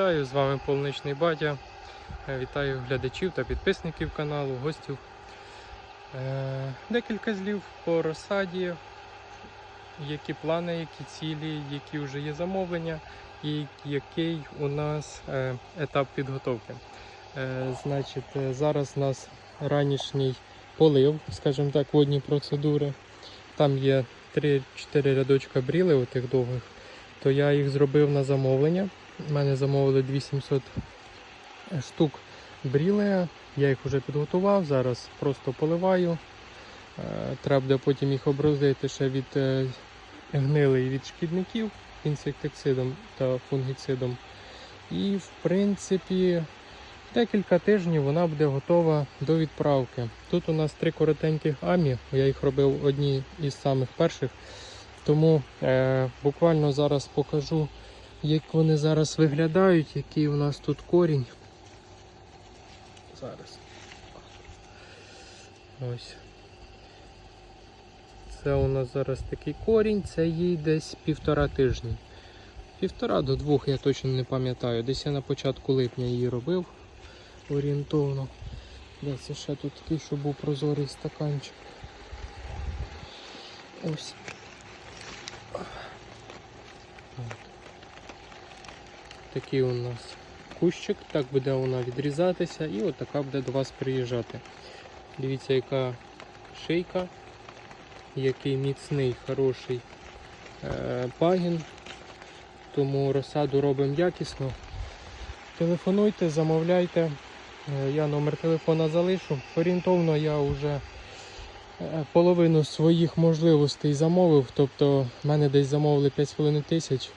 вітаю! З вами Полничний Батя. Е, Вітаю глядачів та підписників каналу, гостів. Е, Декілька слів по розсаді, які плани, які цілі, які вже є замовлення і який у нас е, етап підготовки. Значить, зараз у нас ранішній полив, скажімо так, водні процедури. Там є 3-4 рядочка бріли, отих довгих, то я їх зробив на замовлення. У мене замовили 2700 штук брілея. Я їх вже підготував, зараз просто поливаю. Е, Треба буде потім їх оброзити ще від е, гнили і від шкідників інсектицидом та фунгіцидом. І в принципі декілька тижнів вона буде готова до відправки. Тут у нас три коротеньких амі, я їх робив одні із самих перших. Тому е, буквально зараз покажу, як вони зараз виглядають, який у нас тут корінь. Зараз. Ось. Це у нас зараз такий корінь, це їй десь півтора тижні. Півтора до двох, я точно не пам'ятаю. Десь я на початку липня її робив орієнтовно. Десь ще тут такий, щоб був прозорий стаканчик. Ось. Такий у нас кущик, так буде вона відрізатися і от така буде до вас приїжджати. Дивіться, яка шийка, який міцний, хороший е, пагін. Тому розсаду робимо якісно. Телефонуйте, замовляйте. Е, Я номер телефона залишу. Орієнтовно я вже е, половину своїх можливостей замовив. Тобто в мене десь замовили 5,5 тисяч.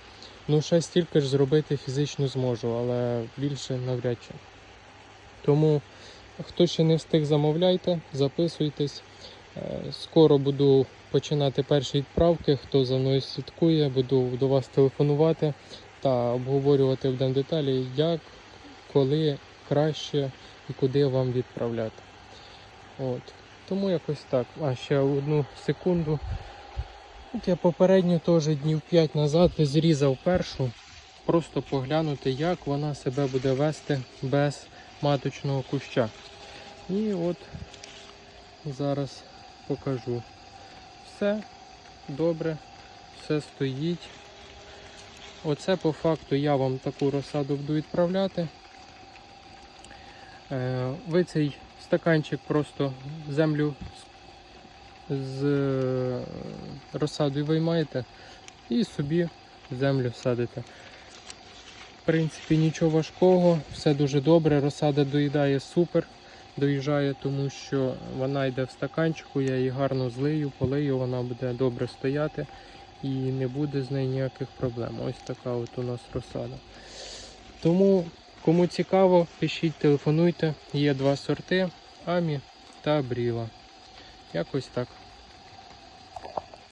Ну, ще стільки ж зробити фізично зможу, але більше навряд чи. Тому, хто ще не встиг, замовляйте, записуйтесь. Е, Скоро буду починати перші відправки. Хто за мною слідкує, буду до вас телефонувати та обговорювати в деталі, як, коли краще і куди вам відправляти. От. Тому якось так. А ще одну секунду. От я попередньо теж днів 5 назад зрізав першу, просто поглянути, як вона себе буде вести без маточного куща. І от зараз покажу. Все добре, все стоїть. Оце по факту я вам таку розсаду буду відправляти. Е, Ви цей стаканчик просто землю з е, розсадою виймаєте і собі землю садите. В принципі, нічого важкого, все дуже добре. Розсада доїдає супер, доїжджає, тому що вона йде в стаканчику, я її гарно злию, полию, вона буде добре стояти і не буде з нею ніяких проблем. Ось така от у нас розсада. Тому, кому цікаво, пишіть, телефонуйте. Є два сорти Амі та Бріла. Якось так.